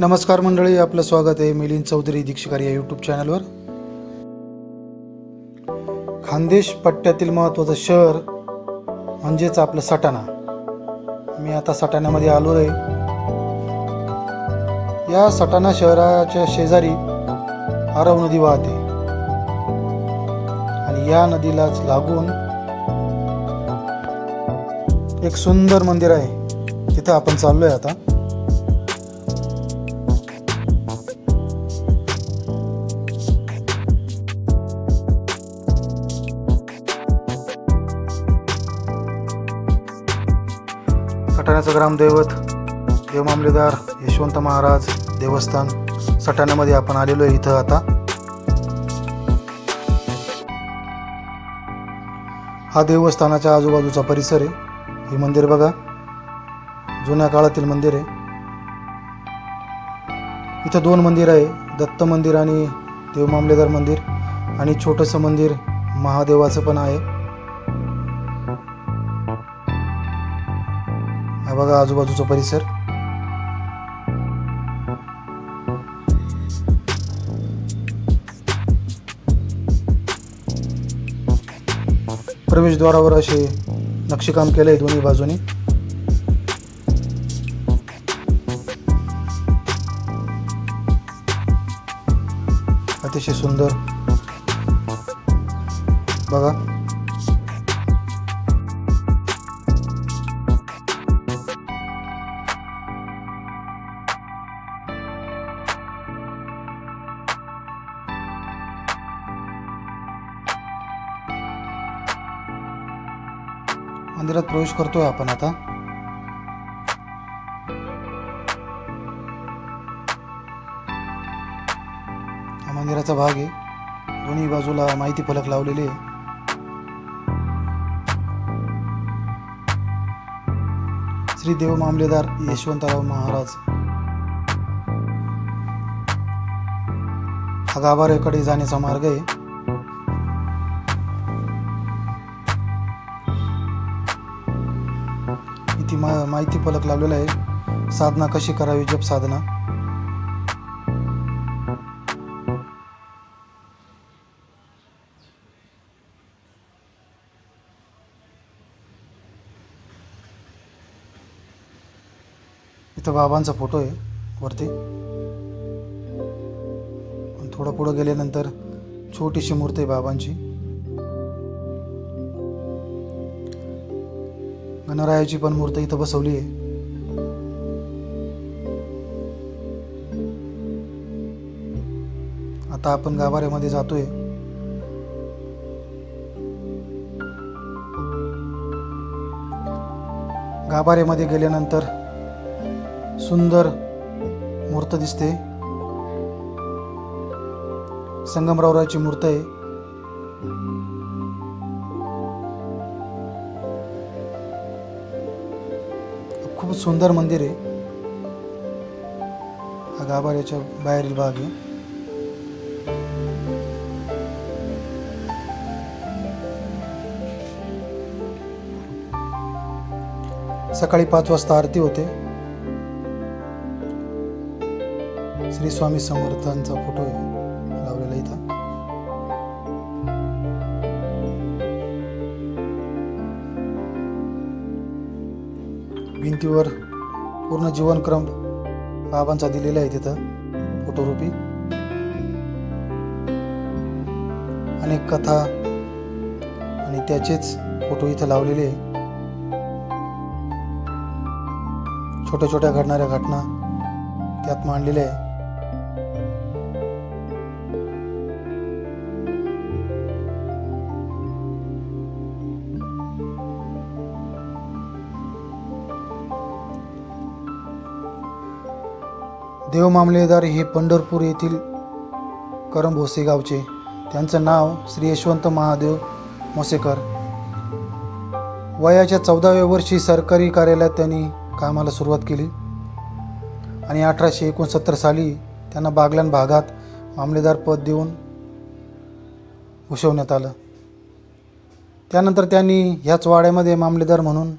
नमस्कार मंडळी आपलं स्वागत आहे मिलिंद चौधरी दीक्षिकार या यूट्यूब चॅनलवर खानदेश पट्ट्यातील महत्त्वाचं शहर म्हणजेच आपलं सटाणा. मी आता सटाण्यामध्ये आलो आहे या सटाणा शहराच्या शेजारी आरव नदी वाहते. आणि या नदीलाच लागून एक सुंदर मंदिर आहे. तिथं आपण चाललोय आता. सटाण्याचं ग्रामदैवत देवमामलेदार यशवंत महाराज देवस्थान सटाण्यामध्ये आपण आलेलो आहे इथं आता. हा देवस्थानाच्या आजूबाजूचा परिसर आहे. हे मंदिर बघा. जुन्या काळातील मंदिर आहे. इथं दोन मंदिर आहे. दत्त मंदिर आणि देवमामलेदार मंदिर आणि छोटंसं मंदिर महादेवाचं पण आहे. बघा आजूबाजूचा परिसर. प्रवेशद्वारावर असे नक्षीकाम केलंय दोन्ही बाजूनी. अतिशय सुंदर. बघा. मंदिरात प्रवेश करतोय आपण आता. हा मंदिराचा भाग आहे. दोन्ही बाजूला माहिती फलक लावलेले आहे. श्री देव मामलेदार यशवंतराव महाराज. हा गाभाऱ्याकडे जाण्याचा मार्ग आहे. माहिती मा माहिती फलक लावलेला आहे. साधना कशी करावी जप साधना? इथं बाबांचा फोटो आहे वरती. थोडं पुढं गेल्यानंतर छोटीशी मूर्ती आहे बाबांची. गणरायाची पण मूर्ती इथं बसवली आहे आता आपण गाभाऱ्यामध्ये जातोय. गाभाऱ्यामध्ये गेल्यानंतर सुंदर मूर्त दिसते. संगमरावराची मूर्त आहे. खूप सुंदर मंदिर आहे. हा गाभाऱ्याच्या बाहेरील भाग आहे. सकाळी पाच वाजता आरती होते. श्री स्वामी समर्थांचा फोटो आहे लावलेला इथं. भिंतीवर पूर्ण जीवनक्रम बाबांचा दिलेला आहे तिथं फोटोरूपी. अनेक कथा आणि त्याचेच फोटो इथं लावलेले छोट्या छोट्या घडणाऱ्या घटना त्यात मांडलेल्या आहे. देव मामलेदार हे पंढरपूर येथील करंभोसे गावचे. त्यांचं नाव श्री यशवंत महादेव मोसेकर. वयाच्या चौदाव्या वर्षी सरकारी कार्यालयात त्यांनी कामाला सुरुवात केली. आणि अठराशे एकोणसत्तर साली त्यांना बागलान भागात मामलेदार पद देऊन भूषवण्यात आलं. त्यानंतर त्यांनी ह्याच वाड्यामध्ये मामलेदार म्हणून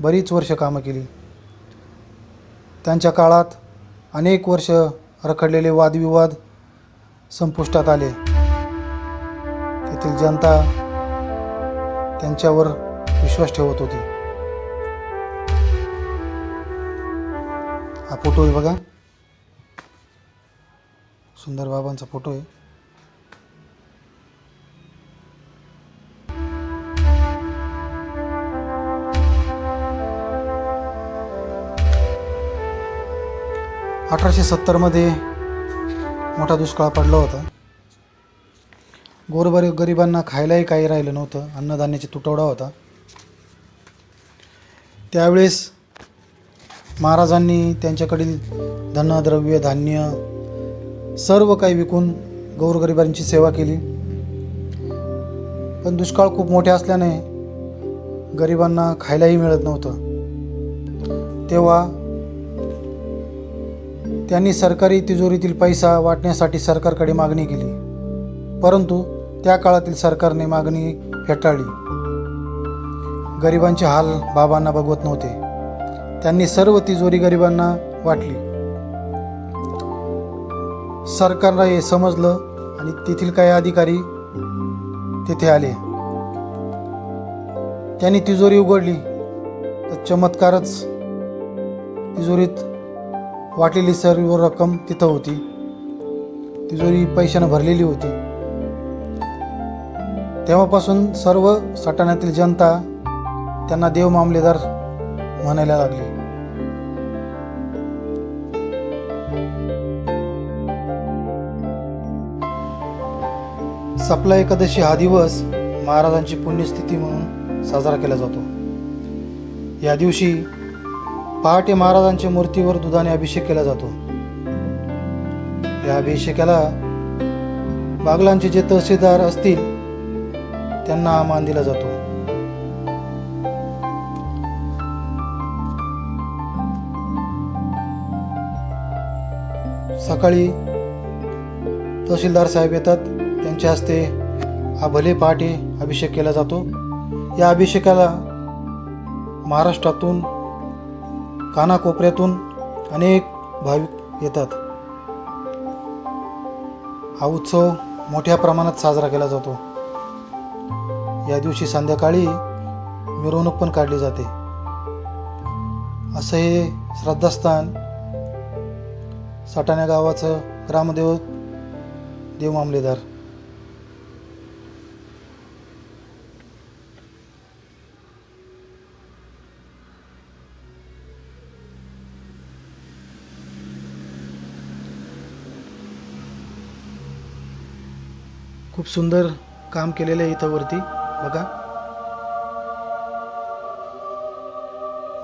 बरीच वर्ष कामं केली. त्यांच्या काळात अनेक वर्ष रखडलेले वादविवाद संपुष्टात आले. तेथील जनता त्यांच्यावर विश्वास ठेवत होती. हा फोटो आहे बघा. सुंदर बाबांचा फोटो आहे. अठराशे सत्तरमध्ये मोठा दुष्काळ पडला होता. गोरबर गरिबांना खायलाही काही राहिलं नव्हतं. अन्नधान्याचा तुटवडा होता. त्यावेळेस महाराजांनी त्यांच्याकडील धनद्रव्य धान्य सर्व काही विकून गौरगरिबांची सेवा केली. पण दुष्काळ खूप मोठे असल्याने गरिबांना खायलाही मिळत नव्हतं. तेव्हा त्यांनी सरकारी तिजोरीतील पैसा वाटण्यासाठी सरकारकडे मागणी केली. परंतु त्या काळातील सरकारने मागणी फेटाळली. गरिबांचे हाल बाबांना बघवत नव्हते. त्यांनी सर्व तिजोरी गरिबांना वाटली. सरकारला हे समजलं आणि तेथील काही अधिकारी तेथे आले. त्यांनी तिजोरी उघडली. तर चमत्कारच तिजोरीत वाटलेली सर्व रक्कम तिथं होती. तिजोरी पैशानं भरलेली होती. तेव्हापासून सर्व सटाण्यातील जनता त्यांना देव मामलेदार म्हणायला लागली. सपला एकादशी हा दिवस महाराजांची पुण्यस्थिती म्हणून साजरा केला जातो. या दिवशी पहाटे महाराजांच्या मूर्तीवर दुधाने अभिषेक केला जातो. या अभिषेकाला बागलांचे जे तहसीलदार असतील त्यांना मान दिला जातो. सकाळी तहसीलदार साहेब येतात त्यांच्या हस्ते हा भले पहाटे अभिषेक केला जातो. या अभिषेकाला महाराष्ट्रातून कानाकोपऱ्यातून अनेक भाविक येतात. हा उत्सव मोठ्या प्रमाणात साजरा केला जातो. या दिवशी संध्याकाळी मिरवणूक पण काढली जाते. असं हे श्रद्धास्थान सटाण्या गावाचं ग्रामदेव देव मामलेदार खूप सुंदर काम केलेलं आहे इथं वरती. बघा.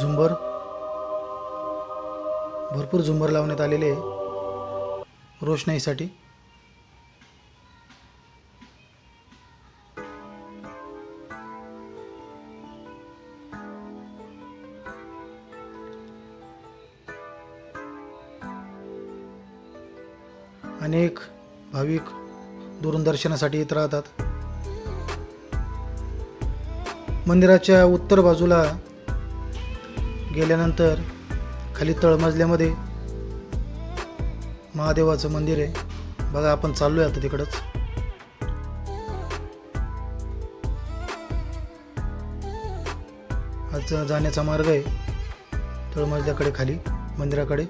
झुंबर. भरपूर झुंबर लावण्यात आलेले आहे. रोषणाईसाठी. अनेक भाविक दुरून दर्शनासाठी येत राहतात. मंदिराच्या उत्तर बाजूला गेल्यानंतर खाली तळमजल्यामध्ये महादेवाचं मंदिर आहे. बघा आपण चाललोय आता तिकडंच. आज जाण्याचा मार्ग आहे तळमजल्याकडे खाली मंदिराकडे.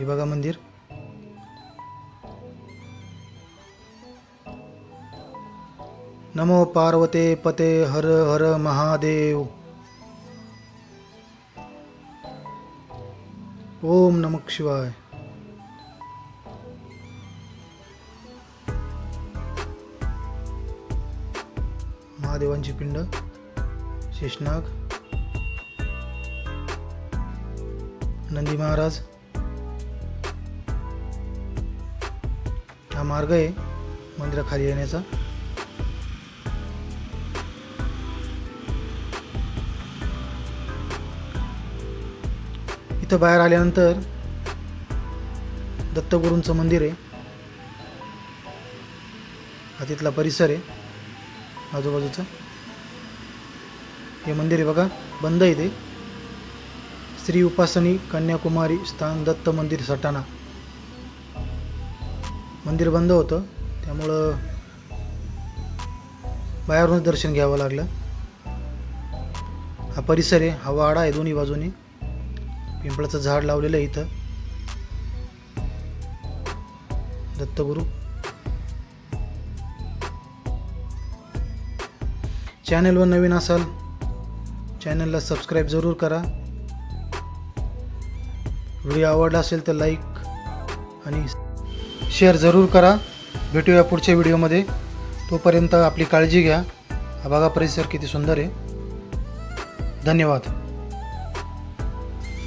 हे बघा मंदिर. नमो पार्वते पते हर हर महादेव. ओम नमः शिवाय. महादेवांची पिंड शेषनाग. नंदी महाराज. हा मार्ग आहे मंदिराखाली येण्याचा. इथं बाहेर आल्यानंतर दत्तगुरूंचं मंदिर आहे. हा तिथला परिसर आहे आजूबाजूचा. हे मंदिर आहे बघा बंद आहे ते. श्री उपासनी कन्याकुमारी स्थान दत्त मंदिर सटाणा. मंदिर बंद होतं. त्यामुळं बाहेरूनच दर्शन घ्यावं लागलं. हा परिसर आहे हा वाडा आहे दोन्ही बाजूनी. पिंपळाचं झाड लावलेलं आहे इथं. दत्तगुरू. चॅनलवर नवीन असाल चॅनलला सबस्क्राईब जरूर करा. व्हिडिओ आवडला असेल तर लाईक आणि शेअर जरूर करा. भेटूया पुढच्या व्हिडिओमध्ये. तोपर्यंत आपली काळजी घ्या. हा बघा परिसर किती सुंदर आहे. धन्यवाद.